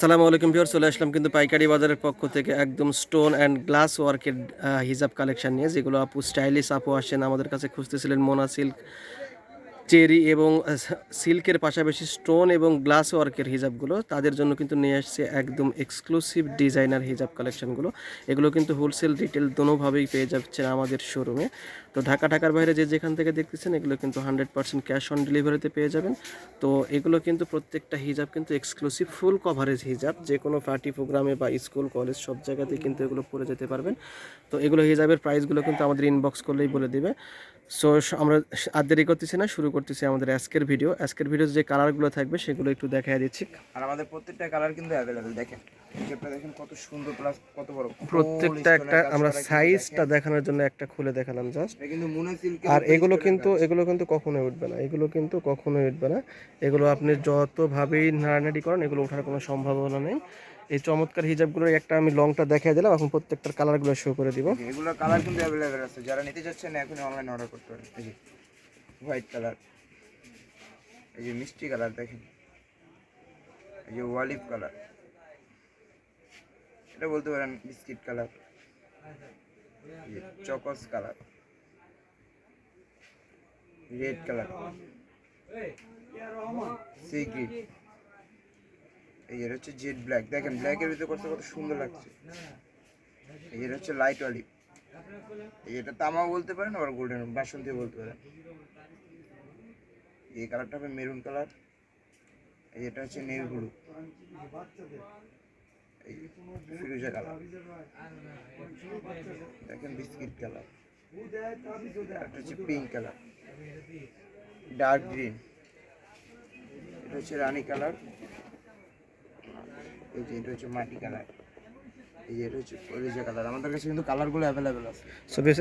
আসসালামু আলাইকুম ভিউয়ার চলে আসলাম কিন্তু পাইকারি বাজারের পক্ষ থেকে একদম স্টোন অ্যান্ড গ্লাস ওয়ার্কের হিজাব কালেকশন নিয়ে, যেগুলো আপু স্টাইলিশ আপু আসেন, আমাদের কাছে খুঁজতেছিলেন মোনা সিল্ক চেরি এবং সিল্কের পাশাপাশি স্টোন এবং গ্লাস ওয়ার্কের হিজাবগুলো তাদের জন্য কিন্তু নিয়ে আসছে একদম এক্সক্লুসিভ ডিজাইনার হিজাব কালেকশনগুলো এগুলো কিন্তু হোলসেল রিটেল দোনোভাবেই পেয়ে যাচ্ছেন আমাদের শোরুমে তো ঢাকা, ঢাকার বাইরে যে যেখান থেকে দেখতেছেন, এগুলো কিন্তু হান্ড্রেড পার্সেন্ট ক্যাশ অন ডেলিভারিতে পেয়ে যাবেন। তো এগুলো কিন্তু প্রত্যেকটা হিজাব কিন্তু এক্সক্লুসিভ ফুল কভারেজ হিজাব। যে কোনো পার্টি প্রোগ্রামে বা স্কুল কলেজ সব জায়গাতেই কিন্তু এগুলো পরে যেতে পারবেন। তো এগুলো হিজাবের প্রাইসগুলো কিন্তু আমাদের ইনবক্স করলেই বলে দিবে। সো আমরা আর দেরি করতেছি না শুরু করতেছি আমাদের আজকের ভিডিও আজকের ভিডিও যে কালারগুলো থাকবে সেগুলো একটু দেখাই দিচ্ছি। আর আমাদের প্রত্যেকটা কালার কিন্তু অ্যাভেলেবেল দেখেন। দেখেন কত সুন্দর প্লাস কত বড়। প্রত্যেকটা একটা আমরা সাইজটা দেখানোর জন্য একটা খুলে দেখালাম জাস্ট আর এগুলো কিন্তু এগুলো কিন্তু কখনোই উঠবে না এগুলো কিন্তু কখনোই উঠবে না। এগুলো আপনি যতভাবেই নাড়ানাড়ি করেন এগুলো ওঠার কোনো সম্ভাবনা নেই। এই চমৎকার হিজাবগুলোর একটা আমি লংটা দেখাই দিলাম এখন প্রত্যেকটার কালারগুলো শো করে দিব এগুলো কালার কিন্তু অ্যাভেলেবেল আছে যারা নিতে চাচ্ছেন এখন অনলাইন অর্ডার করতে পারেন এই যে হোয়াইট কালার এই যে মিষ্টি কালার দেখেন এই যে ওয়ালিভ কালার এটা বলতে পারেন biscuit colour chalks colour red colour sea green এই এটা হচ্ছে জেড ব্ল্যাক দেখেন ব্ল্যাকের ভিতরে কত কত সুন্দর লাগছে। এই এটা হচ্ছে লাইট অলিভ এই এটা তামা বলতে পারেন, আবার গোল্ডেন বাসন্তী বলতে পারেন। এই কালারটা হবে মেরুন কালার এই এটা হচ্ছে নীল ব্লু এই ফিরোজা কালার দেখেন বিস্কিট কালার একটা হচ্ছে পিঙ্ক কালার ডার্ক গ্রিন এটা হচ্ছে রানী কালার এই যে এটা হচ্ছে মাটি কালার।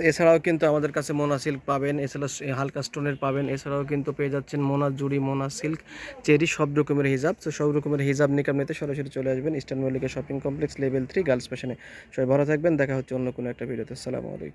এছাড়াও কিন্তু আমাদের কাছে মোনা সিল্ক পাবেন, এছাড়া হালকা স্টোনের পাবেন, এছাড়াও কিন্তু পেয়ে যাচ্ছেন মোনা জুড়ি, মোনা সিল্ক চেরি, সব রকমের হিজাব। তো সব রকমের হিজাব নিকাম নিতে সরাসরি চলে আসবেন eastern Mallika shopping complex level three girls ফ্যাশনে সবাই ভালো থাকবেন, দেখা হচ্ছে অন্য কোনো একটা ভিডিওতে আসসালামু আলাইকুম।